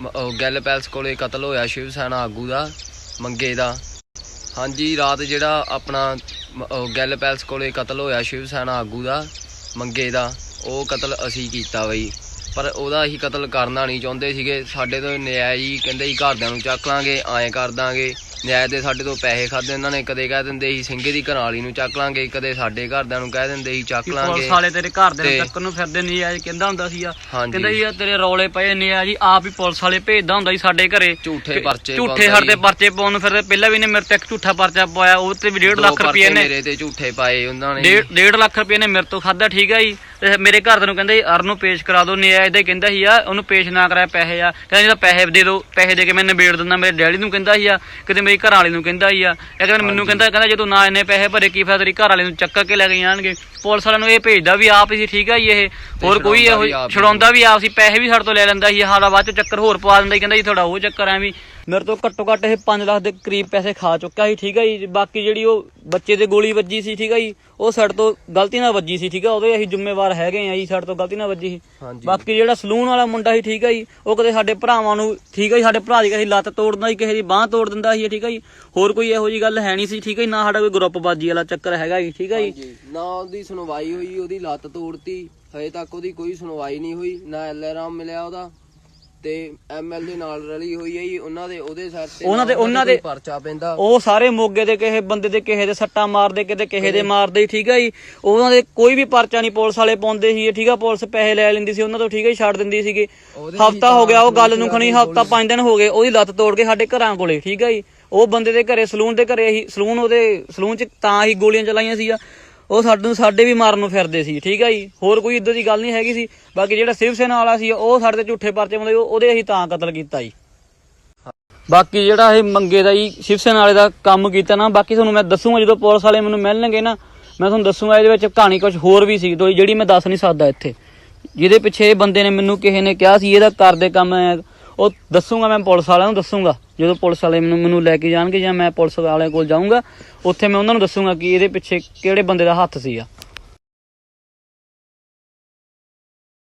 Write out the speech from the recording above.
ਮ- ਗਿੱਲ ਪੈਲਸ ਕੋਲੇ ਕਤਲ ਹੋਇਆ ਸ਼ਿਵ ਸੈਨਾ ਆਗੂ ਦਾ, ਮੰਗੇ ਦਾ। ਹਾਂਜੀ, ਰਾਤ ਜਿਹੜਾ ਆਪਣਾ ਮ- ਪੈਲਸ ਕੋਲੇ ਕਤਲ ਹੋਇਆ ਸ਼ਿਵ ਸੈਨਾ ਆਗੂ ਦਾ, ਮੰਗੇ ਦਾ, ਉਹ ਕਤਲ ਅਸੀਂ ਕੀਤਾ ਬਈ। ਪਰ ਉਹਦਾ ਅਸੀਂ ਕਤਲ ਕਰਨਾ ਨਹੀਂ ਚਾਹੁੰਦੇ ਸੀਗੇ। ਸਾਡੇ ਤੋਂ ਨਿਆਂ ਜੀ ਕਹਿੰਦੇ ਸੀ ਘਰਦਿਆਂ ਨੂੰ ਚੱਕ ਲਾਂਗੇ, ਐਂ ਕਰ ਦਾਂਗੇ। ਨਿਆਂ ਦੇ ਸਾਡੇ ਤੋਂ ਪੈਸੇ ਖਾਦੇ ਇਹਨਾਂ ਨੇ ਕਦੇ ਕਹਿ ਦਿੰਦੇ ਸੀ ਸਿੰਘੇ ਦੀ ਘਰਾਲੀ ਨੂੰ ਚੱਕ ਲਾਂਗੇ। ਕਦੇ ਸਾਡੇ ਘਰਦਿਆਂ ਨੂੰ ਕਹਿ ਦਿੰਦੇ ਸੀ ਚੱਕ ਲਾਂਗੇ। ਪੁਲਿਸ ਵਾਲੇ ਤੇਰੇ ਘਰ ਦੇ ਤੇ- ਚੱਕਰ ਨੂੰ ਫਿਰਦੇ ਨਹੀਂ ਆ ਕਹਿੰਦਾ ਹੁੰਦਾ ਸੀ ਆ ਕਹਿੰਦਾ ਜੀ ਤੇਰੇ ਰੌਲੇ ਪਏ ਨੇ ਆ ਜੀ ਆਪ ਹੀ ਪੁਲਿਸ ਵਾਲੇ ਭੇਜਦਾ ਹੁੰਦਾ ਸੀ ਸਾਡੇ ਘਰੇ। ਝੂਠੇ ਪਰਚੇ ਝੂਠੇ ਸਾਡੇ ਜੀ। ਪਰਚੇ ਪਾਉਣ ਨੂੰ ਫਿਰਦੇ ਪਹਿਲਾਂ ਵੀ ਨੇ ਮੇਰੇ ਤੇ ਇੱਕ ਝੂਠਾ ਪਰਚਾ ਪਾਇਆ ਉਹ ਤੇ ਵੀ 1.5 ਦੋ ਲੱਖ ਰੁਪਏ ਨੇ ਮੇਰੇ ਤੇ ਝੂਠੇ ਪਾਏ ਉਹਨਾਂ ਨੇ। ਡੇਢ ਡੇਢ ਲੱਖ ਰੁਪਏ ਨੇ ਮੇਰੇ ਤੋਂ ਖਾਦਾ ਠੀਕ ਆ ਜੀ। ਤੇ ਮੇਰੇ ਘਰ ਦੇ ਨੂੰ ਕਹਿੰਦਾ ਅਰ ਨੂੰ ਪੇਸ਼ ਕਰਾ ਦਿਓ ਨਿਆ ਇਹਦਾ ਕਹਿੰਦਾ ਸੀ ਆ ਉਹਨੂੰ ਪੇਸ਼ ਨਾ ਕਰਾਇਆ ਪੈਸੇ ਆ। ਕਹਿੰਦਾ ਜਿਹੜਾ ਪੈਸੇ ਦੇ ਦਿਓ ਪੈਸੇ ਦੇ ਕੇ ਮੈਂ ਨਿਬੇੜ ਦਿੰਦਾ ਮੇਰੇ ਡੈਡੀ ਨੂੰ ਕਹਿੰਦਾ ਸੀ ਆ ਕਿਤੇ ਮੇਰੀ ਘਰ ਵਾਲੀ ਨੂੰ ਕਹਿੰਦਾ ਸੀ ਆ। ਇਹ ਕਹਿੰਦਾ ਮੈਨੂੰ ਕਹਿੰਦਾ ਕਹਿੰਦਾ ਜਦੋਂ ਨਾ ਇੰਨੇ ਪੈਸੇ ਭਰੇ ਕੀ ਫਾਇਦਾ ਤੇਰੀ ਘਰ ਵਾਲੇ ਨੂੰ ਚੱਕਰ ਕੇ ਲੈ ਕੇ ਜਾਣਗੇ? ਪੁਲਿਸ ਵਾਲਿਆਂ ਨੂੰ ਇਹ ਭੇਜਦਾ ਵੀ ਆਪ ਹੀ ਸੀ ਠੀਕ ਆ ਜੀ ਇਹ। ਹੋਰ ਕੋਈ ਇਹੋ। ਛੁਡਾਉਂਦਾ ਵੀ ਆਪ ਸੀ ਪੈਸੇ ਵੀ ਸਾਡੇ ਤੋਂ ਲੈ ਲੈਂਦਾ ਸੀ ਸਾਡਾ ਬਾਅਦ ਚ ਚੱਕਰ ਹੋਰ ਪਵਾ ਦਿੰਦਾ ਕਹਿੰਦਾ ਜੀ ਤੁਹਾਡਾ ਉਹ ਚੱਕਰ ਐ ਵੀ ਮੇਰੇ ਤੋਂ ਘੱਟੋ ਘੱਟ ਇਹ 5 ਲੱਖ ਦੇ ਕਰੀਬ ਪੈਸੇ ਖਾ ਚੁੱਕਾ ਸੀ ਠੀਕ ਆ ਜੀ ਬਾਕੀ ਜਿਹੜੀ ਉਹ ਬੱਚੇ ਤੇ ਗੋਲੀ ਵੱਜੀ ਸੀ ਠੀਕ ਆ ਜੀ? ਉਹ ਸਾਡੇ ਤੋਂ ਗਲਤੀ ਨਾਲ ਵੱਜੀ ਸੀ ਠੀਕ ਆ? ਉਹਦੇ ਅਸੀਂ ਜ਼ਿੰਮੇਵਾਰ ਹੈਗੇ ਆ ਜੀ ਸਾਡੇ ਤੋਂ ਗਲਤੀ ਨਾਲ ਵੱਜੀ ਸੀ। ਹਾਂਜੀ। ਬਾਕੀ ਜਿਹੜਾ ਸਲੂਨ ਵਾਲਾ ਮੁੰਡਾ ਸੀ ਠੀਕ ਆ ਜੀ ਉਹ ਕਦੇ ਸਾਡੇ ਭਰਾਵਾਂ ਨੂੰ ਠੀਕ ਆ ਜੀ ਸਾਡੇ ਭਰਾ ਦੀ ਕਿਸੇ ਦੀ ਲੱਤ ਤੋੜ ਦਿੰਦਾ ਸੀ ਕਿਸੇ ਦੀ ਬਾਹ ਤੋੜ ਦਿੰਦਾ ਸੀ ਠੀਕ ਆ ਜੀ? ਹੋਰ ਕੋਈ ਇਹੋ ਜੀ ਗੱਲ ਹੈ ਨਹੀਂ ਸੀ ਠੀਕ ਆ ਜੀ ਨਾ ਸਾਡਾ ਕੋਈ ਗਰੁੱਪਬਾਜੀ ਵਾਲਾ ਚੱਕਰ ਹੈਗਾ ਜੀ ਠੀਕ ਆ ਜੀ? ਹਾਂਜੀ। ਨਾ ਉਹਦੀ ਸੁਣਵਾਈ ਹੋਈ ਉਹਦੀ ਲੱਤ ਤੋੜਤੀ ਹਜੇ ਤੱਕ ਉਹਦੀ ਕੋਈ ਸੁਣਵਾਈ ਨਹੀਂ ਹੋਈ ਨਾ ਐਲਆਰਐਮ ਮਿਲਿਆ ਉਹਦਾ। ਤੇ ਐਮਐਲਏ ਨਾਲ ਰਲੀ ਹੋਈ ਹੈ ਜੀ ਉਹਨਾਂ ਦੇ ਉਹਦੇ ਸਿਰ ਤੇ ਉਹਨਾਂ ਦੇ- ਉਹਨਾਂ ਦੇ- ਪਰਚਾ ਪੈਂਦਾ। ਉਹ ਸਾਰੇ ਮੋਗੇ ਦੇ ਕਿਸੇ ਬੰਦੇ ਦੇ ਕਿਸੇ ਦੇ ਸੱਟਾਂ ਮਾਰਦੇ ਕਿਤੇ ਕਿਸੇ ਦੇ ਮਾਰਦੇ ਠੀਕ ਆ ਜੀ। ਉਹਨਾਂ ਦੇ ਕੋਈ ਵੀ ਪਰਚਾ ਨਹੀਂ ਪੁਲਿਸ ਵਾਲੇ ਪਾਉਂਦੇ ਸੀ ਠੀਕ ਆ ਪੁਲਿਸ ਪੈਸੇ ਲੈ ਲੈਂਦੀ ਸੀ ਉਹਨਾਂ ਤੋਂ ਠੀਕ ਜੀ ਛੱਡ ਦਿੰਦੀ ਸੀਗੇ। ਹਫਤਾ ਹੋ ਗਿਆ ਉਹ ਗੱਲ ਨੂੰ ਖਣੀ ਹਫਤਾ ਪੰਜ ਦਿਨ ਹੋ ਗਏ ਉਹਦੀ ਲੱਤ ਤੋੜ ਕੇ ਸਾਡੇ ਘਰਾਂ ਕੋਲੇ ਠੀਕ ਆ ਜੀ। ਉਹ ਬੰਦੇ ਦੇ ਘਰੇ ਸਲੂਨ ਦੇ ਘਰੇ ਹੀ ਸਲੂਨ ਉਹਦੇ ਸਲੂਨ ਚ ਤਾਂ ਹੀ ਗੋਲੀਆਂ ਚਲਾਈਆਂ ਸੀ ਆ ਉਹ ਸਾਡੇ ਨੂੰ ਸਾਡੇ ਵੀ ਮਾਰਨ ਨੂੰ ਫਿਰਦੇ ਸੀ, ਠੀਕ ਆ ਜੀ? ਹੋਰ ਕੋਈ ਇਦਾਂ ਦੀ ਗੱਲ ਨਹੀਂ ਹੈਗੀ ਸੀ। ਬਾਕੀ ਜਿਹੜਾ ਸਿਵ ਸੈਨਾ ਵਾਲਾ ਸੀ, ਉਹ ਸਾਡੇ ਤੇ ਝੂਠੇ ਪਰਚੇ ਪਾਉਂਦੇ ਉਹਦੇ ਅਸੀਂ ਤਾਂ ਕਤਲ ਕੀਤਾ ਜੀ। ਬਾਕੀ ਜਿਹੜਾ ਇਹ ਮੰਗੇ ਦਾ ਜੀ, ਸ਼ਿਵ ਸੈਨਾ ਵਾਲੇ ਦਾ ਕੰਮ ਕੀਤਾ ਨਾ, ਬਾਕੀ ਤੁਹਾਨੂੰ ਮੈਂ ਦੱਸੂਗਾ, ਜਦੋਂ ਪੁਲਿਸ ਵਾਲੇ ਮੈਨੂੰ ਮਿਲਣਗੇ ਨਾ, ਮੈਂ ਤੁਹਾਨੂੰ ਦੱਸੂਗਾ, ਇਹਦੇ ਵਿੱਚ ਕਹਾਣੀ ਕੁਝ ਹੋਰ ਵੀ ਸੀ ਦੋ ਜਿਹੜੀ ਮੈਂ ਦੱਸ ਨਹੀਂ ਸਕਦਾ ਇੱਥੇ। ਜਿਹਦੇ ਪਿੱਛੇ ਇਹ ਬੰਦੇ ਨੇ ਮੈਨੂੰ ਕਿਸੇ ਨੇ ਕਿਹਾ ਸੀ, ਇਹਦਾ ਕਰਦੇ ਕੰਮ ਉਹ ਦੱਸੂਗਾ ਮੈਂ ਪੁਲਿਸ ਵਾਲਿਆਂ ਨੂੰ, ਦੱਸੂਗਾ। ਜਦੋਂ ਪੁਲਿਸ ਵਾਲੇ ਮੈਨੂੰ ਮੈਨੂੰ ਲੈ ਕੇ ਜਾਣਗੇ ਜਾਂ ਮੈਂ ਪੁਲਿਸ ਵਾਲਿਆਂ ਕੋਲ ਜਾਊਂਗਾ, ਉੱਥੇ ਮੈਂ ਉਹਨਾਂ ਨੂੰ ਦੱਸੂਗਾ ਕਿ ਇਹਦੇ ਪਿੱਛੇ ਕਿਹੜੇ ਬੰਦੇ ਦਾ ਹੱਥ ਸੀ ਆ